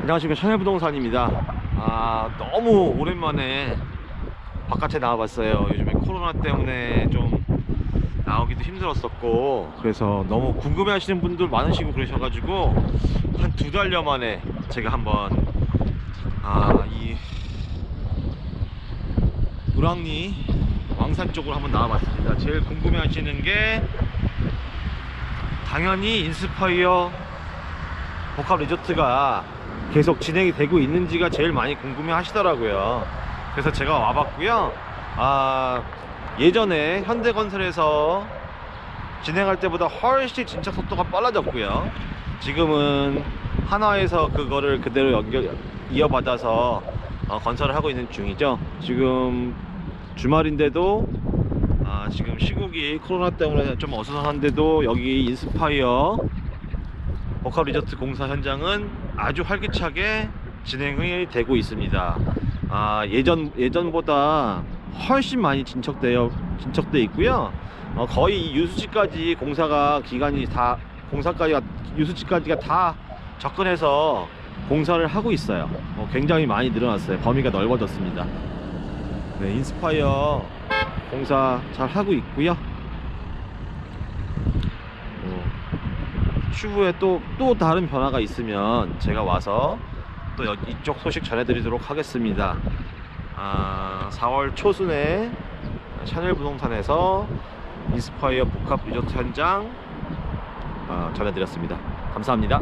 안녕하십니까. 샤넬부동산입니다. 아 너무 오랜만에 바깥에 나와봤어요. 요즘에 코로나 때문에 좀 나오기도 힘들었었고 그래서 너무 궁금해 하시는 분들 많으시고 그러셔가지고 한 두 달여 만에 제가 한번 아이 우랑리 왕산 쪽으로 한번 나와봤습니다. 제일 궁금해 하시는 게 당연히 인스파이어 복합 리조트가 계속 진행이 되고 있는지가 제일 많이 궁금해 하시더라고요. 그래서 제가 와봤고요. 아, 예전에 현대건설에서 진행할 때보다 훨씬 진척 속도가 빨라졌고요. 지금은 한화에서 그거를 그대로 연결, 이어받아서 어, 건설을 하고 있는 중이죠. 지금 주말인데도 아, 지금 시국이 코로나 때문에 좀 어수선한데도 여기 인스파이어 복합 리조트 공사 현장은 아주 활기차게 진행이 되고 있습니다. 아, 예전 예전보다 훨씬 많이 진척되어 진척돼 있고요. 어, 거의 이 유수지까지 공사가 기간이 다 공사까지가 유수지까지가 다 접근해서 공사를 하고 있어요. 어, 굉장히 많이 늘어났어요. 범위가 넓어졌습니다. 네, 인스파이어 공사 잘 하고 있고요. 어, 추후에 또, 또 다른 변화가 있으면 제가 와서 또 여- 이쪽 소식 전해드리도록 하겠습니다. 아, 4월 초순에 샤넬 부동산에서 인스파이어 복합 리조트 현장 아, 전해드렸습니다. 감사합니다.